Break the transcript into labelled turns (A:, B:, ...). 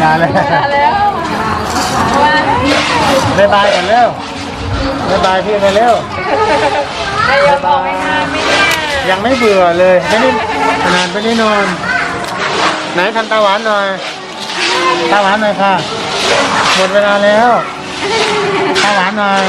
A: แล้ว
B: มาแล้วมา
A: บายบายกันเร็วบายบายพี่กันเร็ว
B: ได้ยกบอกไม่นานไม่แน่
A: ยังไม่เบื่อเลยไม่ได้ขนาดไม่ได้นอน ไหนทำตาหวานหน่อย ตาหวานหน่อยค่ะ หมดเวลาแล้ว ตาหวานหน่อย